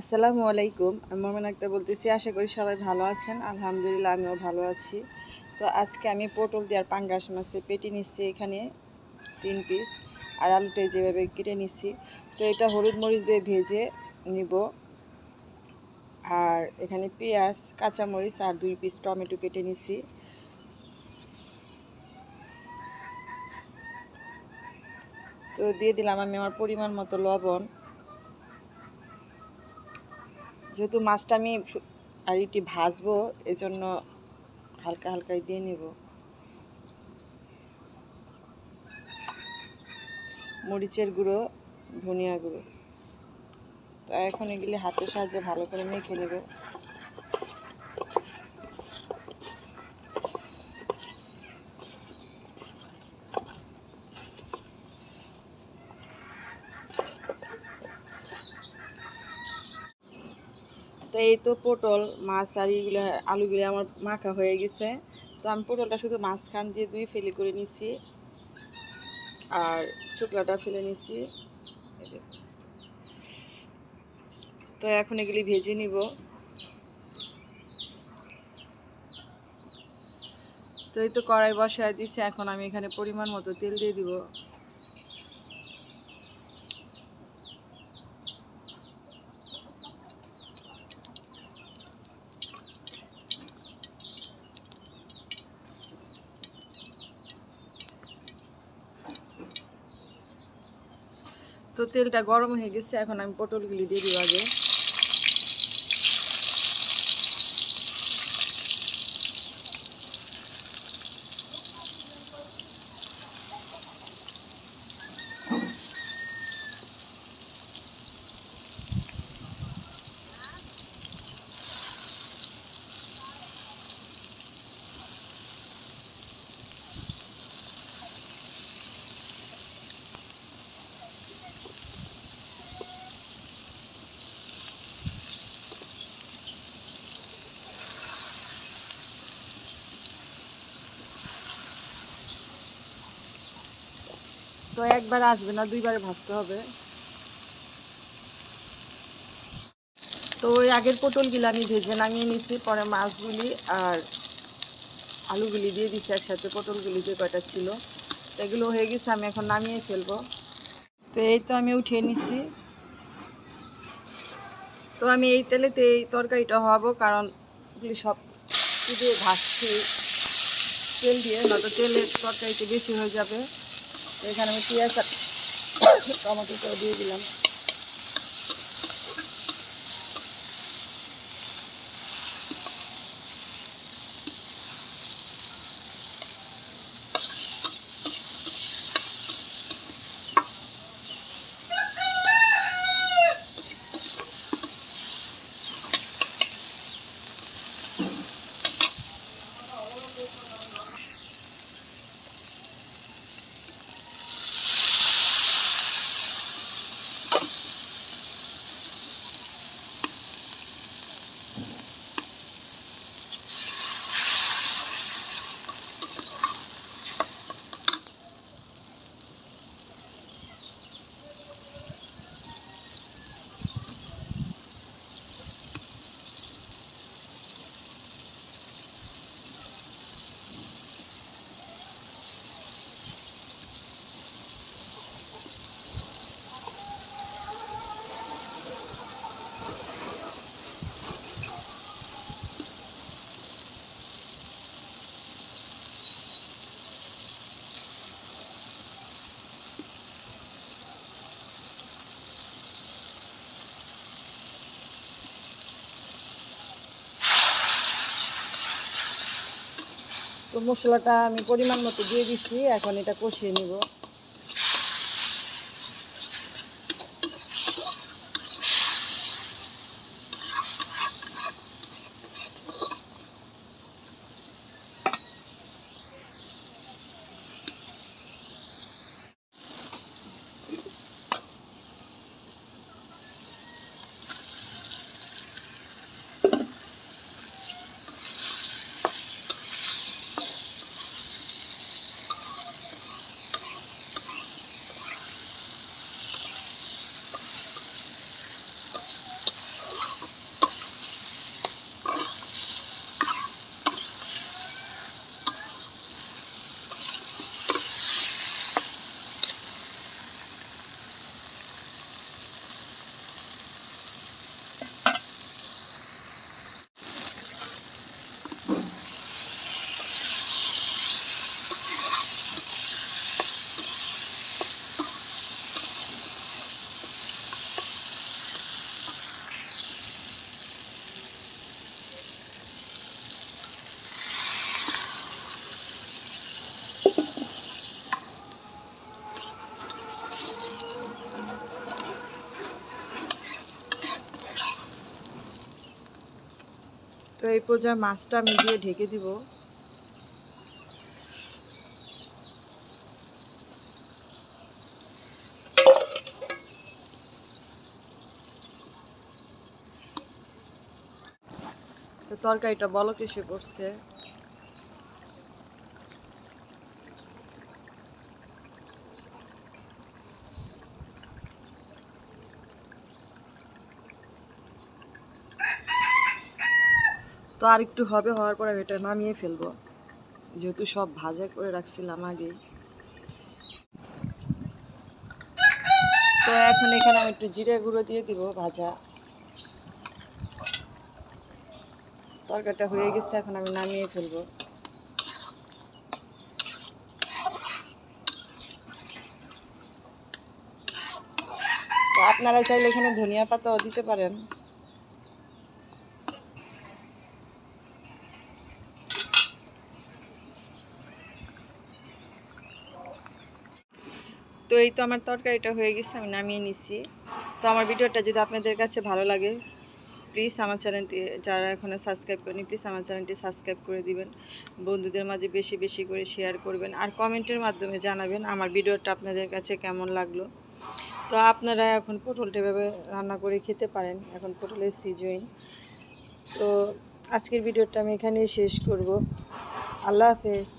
আসসালামু আলাইকুম, আমি মোমেন একটা বলতেছি, আশা করি সবাই ভালো আছেন। আলহামদুলিল্লাহ, আমিও ভালো আছি। তো আজকে আমি পটল দেওয়ার পাঙ্গাস মাছের পেটি নিচ্ছি এখানে, তিন পিস আর আলুটা যেভাবে কেটে নিচ্ছি। তো এটা হলুদ মরিচ দিয়ে ভেজে নিব। আর এখানে পেঁয়াজ, কাঁচামরিচ আর দুই পিস টমেটো কেটে নিচ্ছি। তো দিয়ে দিলাম আমি আমার পরিমাণ মতো লবণ। যেহেতু মাছটা আমি আর এটি ভাজবো, এজন্য হালকা হালকাই দিয়ে নিব। মরিচের গুঁড়ো, ধনিয়া গুঁড়ো। তো এখন এগুলি হাতের সাহায্যে ভালো করে মেখে নেব। তো এই তো পটল, মাছ আর এইগুলো, আলুগুলো আমার মাখা হয়ে গেছে। তো আমি পটলটা শুধু মাঝখান দিয়ে দুই ফেলি করে নিছি। আর শুকলাটা ফেলে নিছি। তো এখন এগুলি ভেজে নিব। তো এই তো কড়াই বসায় দিছি, এখন আমি এখানে পরিমাণ মতো তেল দিয়ে দিব। তো তেলটা গরম হয়ে গেছে এখন আমি পটলগুলি দিয়ে দিব আগে। তো একবার আসবে না, দুইবারে ভাজতে হবে। তো ওই আগের পটলগুলো আমি ভেজে নামিয়ে নিচ্ছি পরে মাছগুলি আর আলুগুলি দিয়ে দিচ্ছি একসাথে, পটলগুলি যে কয়টা ছিল। এগুলো হয়ে গেছে, আমি এখন নামিয়ে ফেলব। তো এই তো আমি উঠিয়ে নিচ্ছি তো আমি এই তেলেতে এই তরকারিটা হওয়াবো, কারণ এগুলি সব দিয়ে ভাজছি। তেল দিয়ে, নয়তো তেলের তরকারিতে বেশি হয়ে যাবে। এখানে আমি পেঁয়াজ টমেটো দিয়ে দিলাম। তো মশলাটা আমি পরিমাণ মতো দিয়ে দিচ্ছি এখন এটা কষিয়ে নিব। এই পর্যায়ে মাছটা আমি দিয়ে ঢেকে দিব। তো তরকারিটা বলক এসে পড়ছে। তো আর একটু হবে হওয়ার পরে আমি এটা নামিয়ে ফেলব। যেহেতু সব ভাজা করে রাখছিলাম আগেই। তো এখন এখানে আমি একটু জিরে গুঁড়ো দিয়ে দিব ভাজা। তরকারিটা হয়ে গেছে, এখন আমি নামিয়ে ফেলব। আপনারা চাইলে এখানে ধনিয়া পাতাও দিতে পারেন। তো এই তো আমার তরকারিটা হয়ে গেছে, আমি নামিয়ে নিছি। তো আমার ভিডিওটা যদি আপনাদের কাছে ভালো লাগে প্লিজ আমার চ্যানেলটি যারা এখনও সাবস্ক্রাইব করেনি প্লিজ আমার চ্যানেলটি সাবস্ক্রাইব করে দিবেন। বন্ধুদের মাঝে বেশি বেশি করে শেয়ার করবেন আর কমেন্টের মাধ্যমে জানাবেন আমার ভিডিওটা আপনাদের কাছে কেমন লাগল। তো আপনারা এখন পটলটা এভাবে রান্না করে খেতে পারেন, এখন পটলের সিজন তো আজকের ভিডিওটা আমি এখানেই শেষ করব। আল্লাহ হাফেজ।